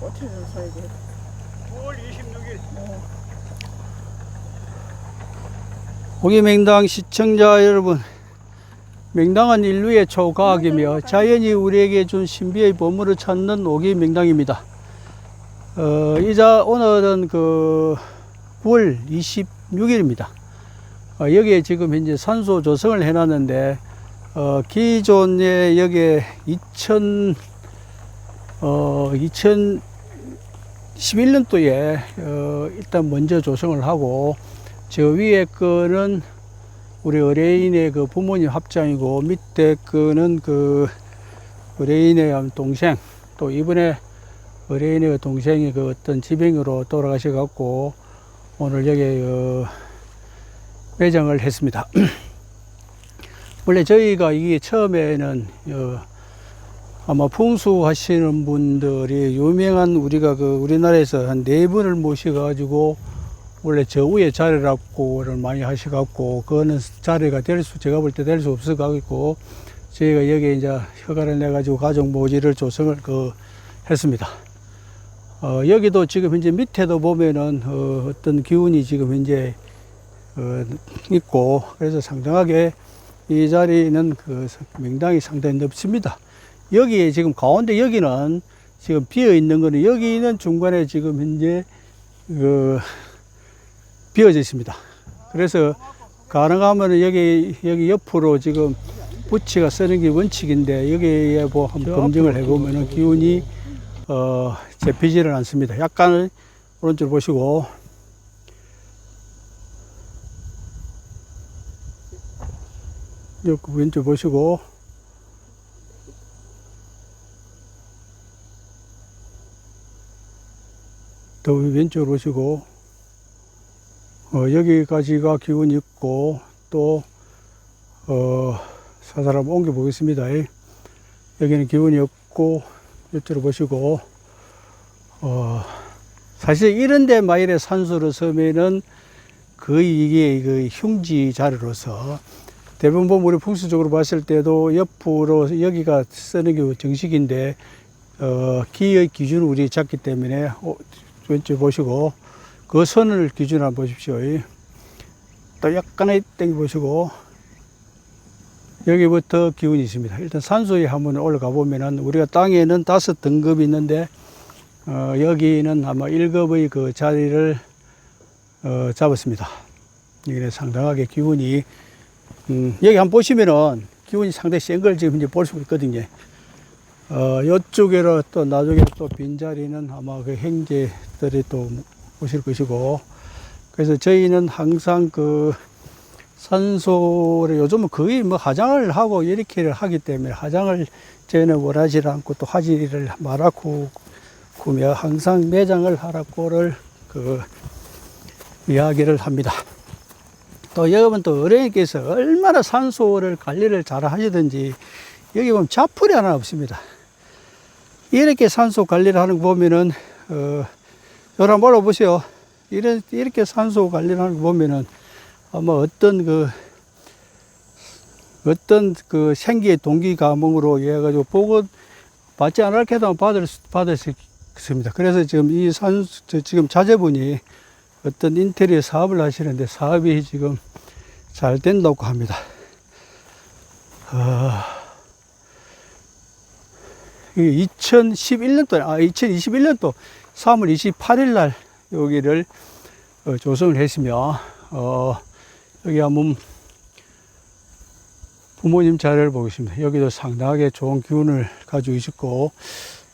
꽂혀줘서 이제 9월 26일 고기 맹당 시청자 여러분, 맹당은 인류의 초과학이며 자연이 우리에게 준 신비의 보물을 찾는 오기 맹당입니다. 어, 이자 오늘은 그 9월 26일입니다. 어, 여기에 지금 현재 산소 조성을 해놨는데 어, 기존에 여기에 2000 어, 2011년도에 어, 일단 먼저 조성을 하고 저 위에 거는 우리 의뢰인의 그 부모님 합장이고 밑에 거는 그 의뢰인의 동생 또 이번에 의뢰인의 그 동생이 그 어떤 지병으로 돌아가셔 갖고 오늘 여기 어, 매장을 했습니다. 원래 저희가 이게 처음에는 어, 아마 풍수 하시는 분들이 유명한 우리가 그 우리나라에서 한 네 분을 모셔가지고 원래 저 위에 자리라고를 많이 하셔갖고 그거는 자리가 될 수 제가 볼 때 될 수 없어가지고 저희가 여기 이제 허가를 내가지고 가족 모지를 조성을 그 했습니다. 어, 여기도 지금 현재 밑에도 보면은 어, 어떤 기운이 지금 현재 어, 있고 그래서 상당하게 이 자리는 그 명당이 상당히 넓습니다. 여기에 지금 가운데 여기는 지금 비어 있는 거는 여기는 중간에 지금 현재 그 비어져 있습니다. 그래서 가능하면 여기 여기 옆으로 지금 부치가 쓰는 게 원칙인데 여기에 뭐 한번 검증을 해보면은 기운이 어 잡히지를 않습니다. 약간 오른쪽 보시고 여기 왼쪽 보시고 더 왼쪽으로 보시고 어, 여기까지가 기운이 있고 또 어, 사사람 한번 옮겨 보겠습니다. 여기는 기운이 없고 이쪽으로 보시고 어, 사실 이런데 마일의 산소를 서면은 거의 이게 그 흉지 자리로서 대부분 보면 우리 풍수적으로 봤을 때도 옆으로 여기가 쓰는 게 정식인데 어, 기의 기준을 우리 잡기 때문에 어, 왼쪽 보시고 그 선을 기준으로 한번 보십시오. 또 약간의 땡겨 보시고 여기부터 기운이 있습니다. 일단 산소에 한번 올라가 보면은 우리가 땅에는 다섯 등급이 있는데 어, 여기는 아마 1급의 그 자리를 어, 잡았습니다. 이게 상당하게 기운이 음, 여기 한번 보시면은 기운이 상당히 센 걸 지금 이제 볼 수 있거든요. 어, 이쪽에로 또 나중에 또 빈자리는 아마 그 행제 들이 또 오실 것이고, 그래서 저희는 항상 그 산소를 요즘은 거의 뭐 화장을 하고 이렇게 하기 때문에 화장을 저희는 원하지 않고 또 하지를 말았고, 구며 항상 매장을 하라고를 그 이야기를 합니다. 또 여러분 또 어른께서 얼마나 산소를 관리를 잘 하시든지 여기 보면 자풀이 하나 없습니다. 이렇게 산소 관리를 하는 거 보면은 어, 여러 한번 올라보세요. 이런 이렇게 산소 관리를 하는 거 보면은 아마 어떤 그 어떤 그 생기의 동기 감흥으로 해 가지고 보고 받지 않을 해도 받을 수- 받을 수 있습니다. 그래서 지금 이 산, 저 지금 자제분이 어떤 인테리어 사업을 하시는데 사업이 지금 잘 된다고 합니다. 아, 이게 2011년도, 아, 2021년도 3월 28일 날 여기를 어, 조성을 했으며, 어, 여기 한번 부모님 자리를 보겠습니다. 여기도 상당하게 좋은 기운을 가지고 있었고,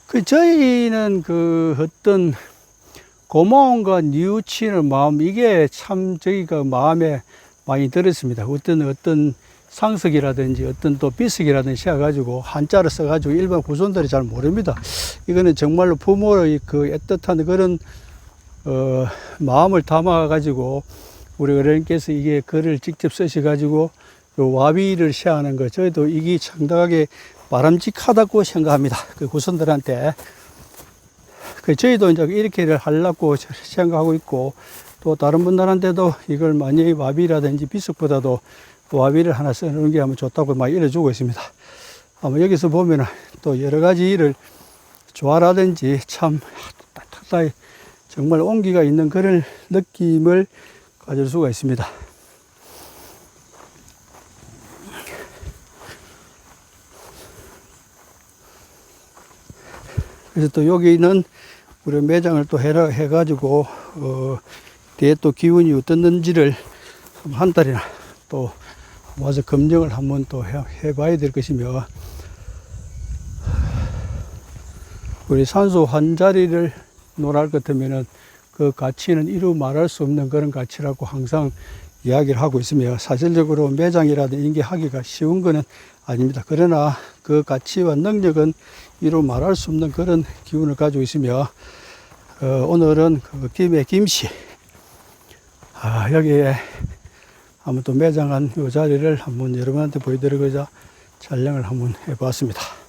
그, 저희는 그 어떤 고마움과 뉘우치는 마음, 이게 참 저희가 마음에 많이 들었습니다. 어떤, 어떤 상석이라든지 어떤 또 비석이라든지 해가지고 한자를 써가지고 일반 후손들이 잘 모릅니다. 이거는 정말로 부모의 그 애틋한 그런 어, 마음을 담아가지고 우리 어른께서 이게 글을 직접 쓰셔가지고 요 와비를 시하는 거 저희도 이게 상당하게 바람직하다고 생각합니다. 그 후손들한테. 그 저희도 이제 이렇게를 하려고 생각하고 있고 또 다른 분들한테도 이걸 많이 와비라든지 비석보다도 와비를 하나 써놓은 게 하면 좋다고 많이 일러주고 있습니다. 아마 여기서 보면은 또 여러 가지 일을 조화라든지 참 따뜻하게 정말 온기가 있는 그런 느낌을 가질 수가 있습니다. 그래서 또 여기는 우리 매장을 또 해라, 해가지고, 어, 뒤에 또 기운이 어떻는지를 한 달이나 또 와서 검증을 한번 또 해, 해봐야 될 것이며, 우리 산소 한 자리를 논할 것 같으면은 그 가치는 이루 말할 수 없는 그런 가치라고 항상 이야기를 하고 있으며 사실적으로 매장이라든 인계하기가 쉬운 것은 아닙니다. 그러나 그 가치와 능력은 이루 말할 수 없는 그런 기운을 가지고 있으며 어, 오늘은 그 김해 김씨 아, 여기에 또 매장한 이 자리를 한번 여러분한테 보여드리고자 촬영을 한번 해봤습니다.